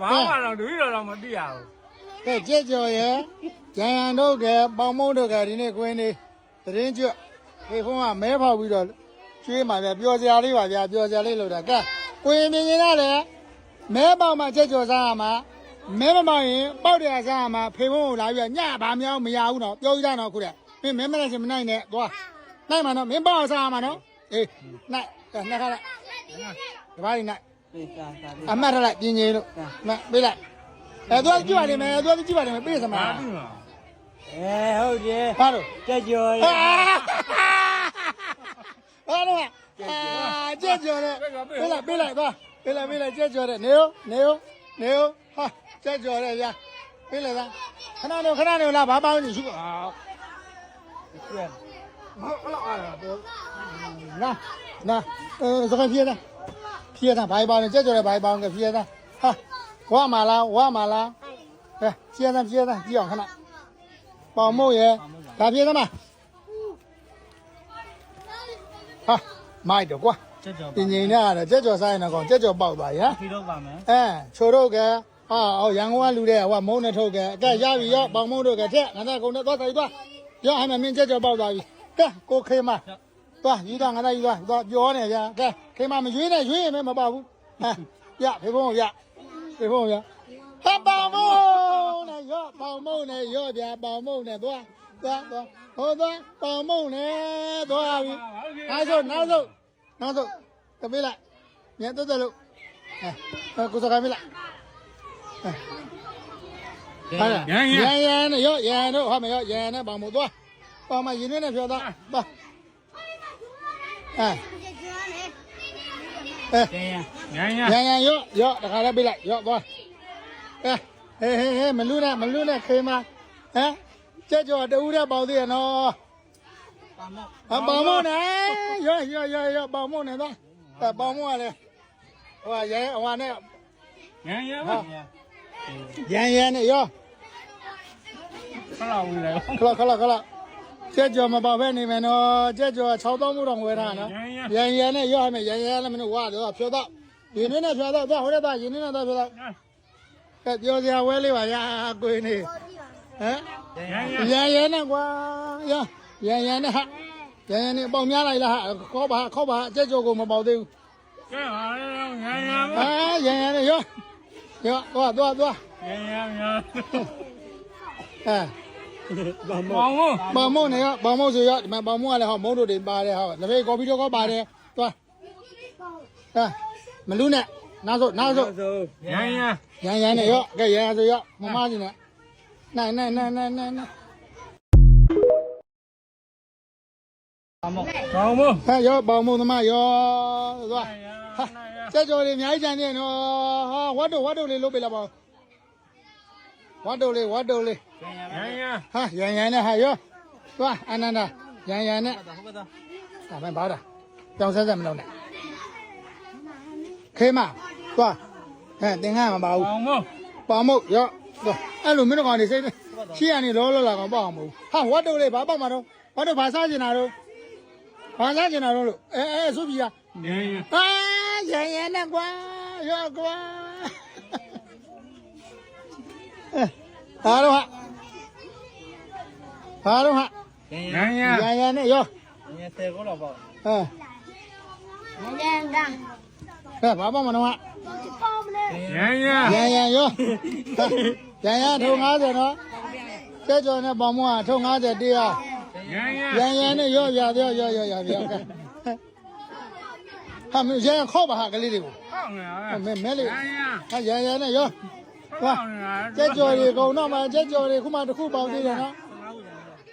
ဘာမှတော့တပည့်တော်တော့မသိရဘူးကဲကြက်ကြော်ရဲ့ဂျန်ရန်တို့ကပေါင်မုံတို့ကဒီနေ့ကွင်းနေသတင်းကျွတ်ခေဖုံးကမဲဖောက်ပြီးတော့ကျွေးမှာဗျပျော်စရာလေးပါဗျပျော်စရာလေးလို့တာကဲကိုရင်မြင်နေတာလေမဲပေါက်မှကြက်ကြော်စားရမှာမဲမပေါက်ရင်ပေါက်တယ်စားရမှာဖေဖုံးကိုလာပြီးတော့ညဘာမြောင်းမရဘူးနော်ပြောကြည့်တာနော်ခုတဲ့မင်းမဲမလိုက်ချင်မနိုင်နဲ့သွားနိုင်မှာနော်မင်းပေါက်စားရမှာနော်အေးနိုင်ကဲနှစ်ခါလိုက်ဒီပါးနေနိုင် ပေးစားစားအမှတ်ထလိုက်ပြင်းကြီးလို့မှပေးလိုက်အဲသူကကြည့်ပါလိမ့်မယ်သူကကြည့်ပါလိမ့်မယ်ပေးစမှာဘာသိမှာအဲဟုတ်တယ်ဘာလို့ကြက်ကြော်ရဘာလို့အာကြက်ကြော်တဲ့ပေးလိုက်ပေးလိုက်သွားပေးလိုက်ပေးလိုက်ကြက်ကြော်တဲ့နေရောနေရောနေရောဟာကြက်ကြော်တဲ့ဗျာပေးလိုက်သားခဏနေခဏနေလားဘာပေါင်းနေရှိအာကျွတ်ဟုတ်အဲ့လောက်အားရတော့နာနာအဲစကားပြေးတာပြေးတာဘာပေါင်းလဲ ကြက်ကြော်တဲ့ဘာပေါင်းကပြေးတာဟာဝါမလားဝါမလားအဲပြေးတာပြေးတာကြည့်အောင်ခဏပေါင်မို့ရဲ့ဒါပြေးသမားဟာမိုက်တော့ကွာကြက်ကြော်တင်ငိန်နဲ့ရတယ်ကြက်ကြော်စားရင်တော့ကြက်ကြော်ပေါက်သွားရဟမ်ဖြီတော့ပါမယ်အဲချိုတို့ကဟာဟောရန်ကုန်ကလူတဲ့ဟိုမုံနဲ့ထုတ်ကဲအကဲရပြီရောပေါင်မုံတို့ကထက်ငါသားကုန်းနဲ့သွားဆိုင်သွားရောဟမ်မင်းကြက်ကြော်ပေါက်သွားပြီကဲကိုခေမ သွားယူသွားငါသားယူသွားသွားပြောနေကြကဲခေမမရွေးနဲ့ရွေးရင်မပေါက်ဘူးဟမ်ရဖေဖုံးရဖေဖုံးရဟာပေါင်မုံနဲ့ရောပေါင်မုံနဲ့ရောဗျာပေါင်မုံနဲ့သွားသွားသွားဟောသွားပေါင်မုံနဲ့သွားပြီနောက်ဆုံးနောက်ဆုံးနောက်ဆုံးတပေးလိုက်ညတက်တက်လို့အဲကိုစကားမလိုက်ဟာရန်ရန်ရန်ရောရန်တို့ဟောမရောရန်နဲ့ပေါင်မို့သွားပေါင်မရင်းနဲ့ဖြောသွားသွား အဲအဲကျန်ရညံ့ညံ့ရန်ရန်ရောရောတခါလည်းပေးလိုက်ရောသွားအဲဟေးဟေးဟေးမလူနဲ့မလူနဲ့ခေးမဟမ်ကြက်ကြော်တူတဲ့ပေါင်သေးရနော်ပါမော့အပေါင်မို့နဲ့ရောရောရောရောပေါင်မို့နဲ့သွားအဲပေါင်မို့ကလည်းဟိုရဲဟိုနဲ့ညံ့ညံ့ဟာရန်ရန်နဲ့ရောခလာဝင်လေခလခလခလ ကြက်ကြော်မပါဘဲနေမယ်နော်ကြက်ကြော်6000မို့တော့ဝယ်ထားနော်ရန်ရန်နဲ့ရောရမယ်ရန်ရန်လည်းမင်းဝါတော့ဖြောတော့ရင်းနေနဲ့ဖြောတော့သွားဟိုရက်သားရင်းနေနဲ့သွားဖြောတော့ကဲပြောစရာဝဲလေးပါဗျာကိုင်းနေဟမ်ညံ့ညံ့ရန်ရန်နဲ့ကွာရရန်ရန်နဲ့ဟာရန်ရန်နဲ့ပေါင်များလိုက်လားဟာခေါ်ပါခေါ်ပါကြက်ကြော်ကိုမပေါသေးဘူးကဲပါလေညံ့ညံ့ဟာရန်ရန်နဲ့ရောရောသွားသွားသွားညံ့ညံ့ညံ့အဲပါမော့ ပေါင်းမို့ပေါင်မုံနဲ့ရောပေါင်မုံဆိုရောဒီမှာပေါင်မုံကလည်းဟောမုံတို့တွေပါတယ်ဟောလက်ဖေးကော်ဖီတော့ကောပါတယ်သွားအဲမလူနဲ့နောက်ဆုံးနောက်ဆုံးဆိုညံ့ညံ့ရန်ရန်နဲ့ရောကဲရန်ရန်ဆိုရောမမကြီးနဲ့နိုင်နိုင်နိုင်နိုင်နိုင်နိုင်ပါမော့ပေါင်းမို့ဟဲ့ရောပေါင်မုံသမားရောသွားညံ့ဟာညံ့စက်ကြော်လေးအများကြီးကြံနေနော်ဟာဝတ်တို့ဝတ်တို့လေးလုပ်ပေးလိုက်ပါ ဝတ်တို့လေးဝတ်တို့လေးကျန်ရညံ့ညံ့ဟာရန်ရန်နဲ့ဟာရောသွားအနန္ဒာရန်ရန်နဲ့ဟုတ်ကဲ့တော့ဒါမှဘာတာကြောင်ဆက်ဆက်မလုပ်နဲ့ခေမသွားဟဲ့တင်ငါမပါဘူးပေါင်းမို့ပါမုတ်ရောသွားအဲ့လိုမင်းတို့ကောင်နေစိတ်ရှေ့ကနေလောလောလာကောင်ပေါ့အောင်မဟုတ်ဟာဝတ်တို့လေးဘာပေါ့မှာတော့ဝတ်တို့ဘာစားကျင်တာတော့ဘာစားကျင်တာတော့လို့အဲအဲဆိုပြီကညံ့ညံ့အာရန်ရန်နဲ့ကွာရောကွာအဲ ဟာတော့ဟာဟာတော့ဟာကျန်ညံ့ညံ့ရန်ရန်နဲ့ရောရဆယ်ကိုတော့ပေါ့ဟဲ့ဟဲ့ဘာပေါ့မနော်ဟာညံ့ညံ့ရန်ရန်ရောရန်ရန်ထုံ90နော်ကျဲကျော်နဲ့ပေါင်မွားထုံ90တရားညံ့ညံ့ရန်ရန်နဲ့ရောရရောရောရောရရောကဲဟာမရန်ခေါ်ပါဟာကလေးတွေကိုဟောင်းနေမဲမဲလေးညံ့ညံ့ဟာရန်ရန်နဲ့ရော ဟောင်းနေကျဲကျော်တွေကုန်တော့မှကျဲကျော်တွေခုမှတစ်ခုပေါင်းသေးတယ်နော်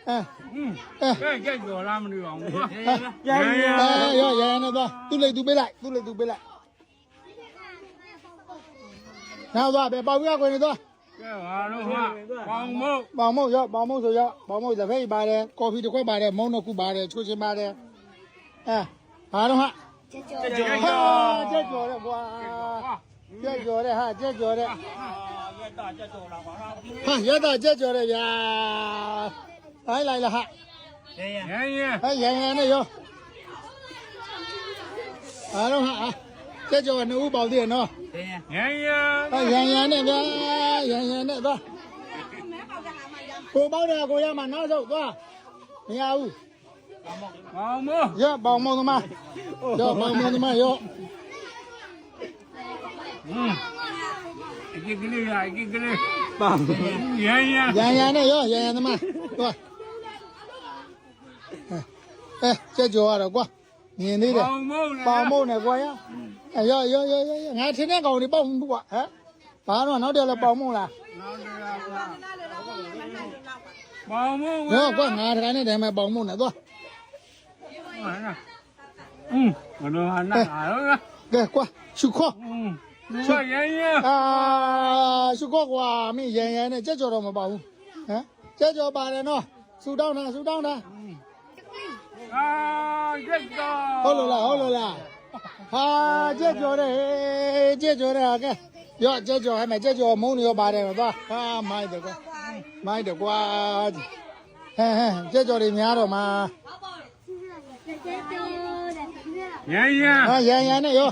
အဲอืมအဲကဲကြိုက်ကြော်လားမသိပါဘူးကျန်ရအဲရောရန်ရန်နဲ့သွားသူ့လိတ်သူပေးလိုက်သူ့လိတ်သူပေးလိုက်နောက်သွားပဲပေါင်ရခွေနေသွားကဲဟာတော့ဟာပေါင်းမို့ပေါင်မုတ်ရောပေါင်မုတ်ဆိုရောပေါင်မုတ်လက်ဖက်ပါတယ်ကော်ဖီတစ်ခွက်ပါတယ်မုံတစ်ခုပါတယ်ချိုးချင်းပါတယ်အဲဘာတော့ဟာကျက်ကြော်ဟာကြက်ကြော်တဲ့ကွာကြက်ကြော်တဲ့ဟာကြက်ကြော်တဲ့ အာရတာကျက်ကြော်လာပါလားဟာရတာကြက်ကြော်တဲ့ဗျာဟိုင်းလိုက်လားဟာကျန်ရညံ့ညံ့ဟဲ့ရန်ရန်နဲ့ရောဘာတော့ဟာဟကြက်ကြော်နှစ်ဦးပေါက်သေးရနော်ရရရန်ရန်ဟောရန်ရန်နဲ့ဗျာရန်ရန်နဲ့သွားကိုပေါက်တယ်ကိုရမှာနောက်ဆုံးသွားမရဘူးပေါင်းမို့ရပေါင်မောင်သမားရောပေါင်မောင်သမားရောอืม အကြည့်ကလေးရအကြည့်ကလေးပေါင်းရန်ရန်ရန်ရန်နဲ့ရောရန်ရန်သမားသွားအဲကြက်ကြော်ရတော့ကွာမြင်သေးတယ်ပေါင်းမို့ပေါင်မုံနဲ့ကွာရအဲရောရောရောရောငါထင်းတဲ့ကော ချွတ်ရမ်းရမ်းအာရှုကော့ကွာမင်းရန်ရန်နဲ့ကြက်ကြော်တော့မပါဘူးဟမ်ကြက်ကြော်ပါတယ်နော်ဆူတောင်းတာဆူတောင်းတာအာကြက်ကြော်ဟုတ်လို့လားဟုတ်လို့လားဟာကြက်ကြော်တဲ့ကြက်ကြော်တဲ့ဟာကဲရော့ကြက်ကြော်ဟဲ့မယ်ကြက်ကြော်မုန်းနေရောပါတယ်မသွားဟာမိုက်တယ်ကွာမိုက်တယ်ကွာဟဲဟဲကြက်ကြော်တွေများတော့မှာရန်ရန်ဟာရန်ရန်နဲ့ရော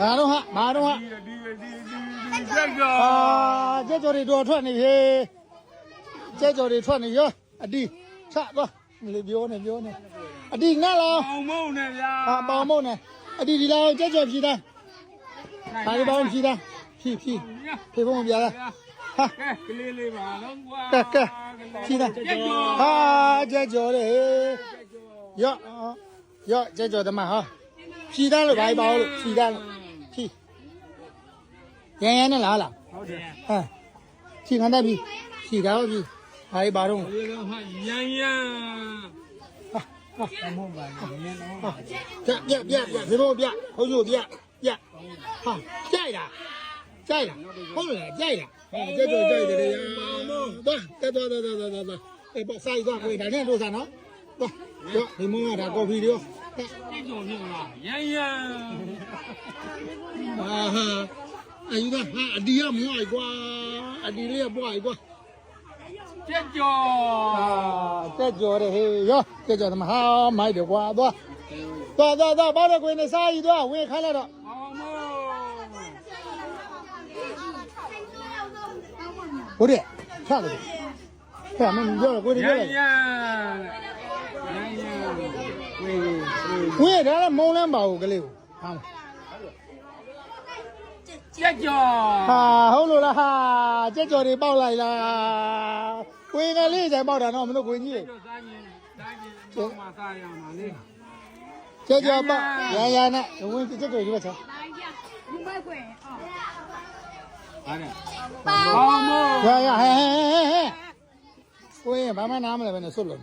ဘာတော့ဟာဘာတော့ဟာဒီဒီဒီဒီရက်တော့အာကြက်ကြော်တွေတော်ထွက်နေပြီကြက်ကြော်တွေထွက်နေရောအတီးချသွားလေပြောနေပြောနေအတီးငတ်လောင်ပေါင်းမို့နဲ့ဗျာဟာပေါင်မုံနေအတီးဒီလောင်ကြက်ကြော်ဖြီးသားဘာဒီပေါင်ဖြီးသားဖြီးဖြီးဖေဖုံးပြလားဟာကဲကလေးလေးပါတော့ကွာကဲကဲဖြီးသားရက်တော့ဟာကြက်ကြော်လေ ရော့ရော့ကြက်ကြော်သမားဟာဖြီးသားလို့ဘာပေါင်လို့ဖြီးသားလို့ဖြီးရန်ရန်နဲ့လားလားဟုတ်တယ်ဟမ်ဖြီးခံတတ်ပြီဖြီးသားဖြီးဘာဒီပါတော့ဒီတော့ဟာရန်ရန်ဟာဟာမဟုတ်ပါဘူးရန်တော့ပြပြပြပြဖေဖုံးပြခုံးချိုပြပြဟာကြိုက်လားကြိုက်လားဟုတ်လားကြိုက်လားဟာကြက်ကြော်ကြိုက်တယ်လေယာသွားတက်သွားသွားသွားသွားသွားအေးပေါ့ဆိုင်သွားကိုဒါနဲ့တို့စားနော် သွားရောဒီမုန်းကဒါကော်ဖီတွေရောဒီတော့ညလားရန်ရန်အာဟာအယူသားဟာအဒီကမွားကွာအဒီလေးကပွားကွာရက်ကျော်အာတက်ကြော်တယ်ဟေးရောတက်ကြော်သမားဟာမိုက်တယ်ကွာသွားသွား ဝေးဝေးဝေးဒါလည်းမုံလန်းပါဘူးကလေးကိုဟာရက်ကျော်ဟာဟုတ်လို့လားဟာကြက်ကြော်တွေပေါက်လိုက်လားကိုင်ကလေးဆိုင်ပေါက်တာတော့မလို့ကိုင်ကြီးလေကျော်စားရင်စားရင်တော့မစားရမှာလေကြက်ကြော်ပေါက်ရရရနဲ့ဝင်ကြက်ကြော်ကြီးပဲချာဟာတယ်ပေါင်းမို့ရရဟဲဟဲဟဲကိုင်ဘာမှနားမလဲပဲနဲ့ဆွတ်လို့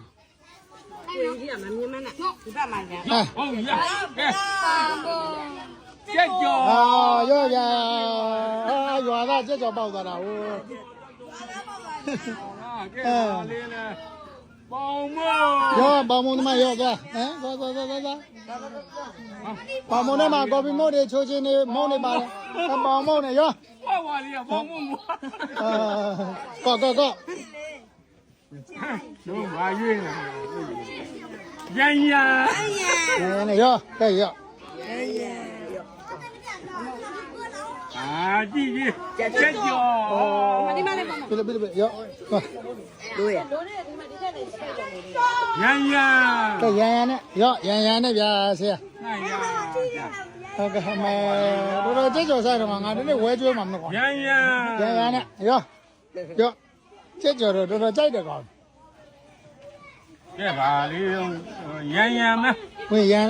ကိုကြီးကမမြင်မနဲ့ဒီဘက်မှာညာဟာဟုတ်ရကဲရက်ကျော်အာရောရအာရွာသားကြက်ကြော်ပေါက်သွားတာဟိုဟာကဲလေးလေပေါင်းမို့ရောပေါင်မုံသမားရောသွားဟမ်သွားသွားသွားသွားသွားပေါင်မုံထဲမှာကော်ဖီမုံတွေချိုးချင်းတွေမုံတွေပါတယ်ပေါင်မုံနဲ့ရောဝါဝါလေးပေါင်းမို့အာကောကောကော တို့ဘာရွေးနေရန်ရန်အဲနဲ့ရောကဲရောအာကြည့်ကြည့်ရက်ကျော်ဒီမှာလည်းပေါ့ပြပြပြရောတို့ရရန်ရန်ကဲရန်ရန်နဲ့ရောရန်ရန်နဲ့ဗျာဆရာနိုင်ရဟုတ်ကဲ့ဟမဲတော်တော်ကြက်ကြော်စားတော့ငါဒီနေ့ဝဲကျွေးမှာမဟုတ်ရန်ရန်ရန်ရန်နဲ့ရောရော ကြက်ကြော်တော့တော်တော်ကြိုက်တယ်ကောင်ကဲပါလေးရန်ရန်မဝင်ရန်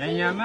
ရန်ရန်မ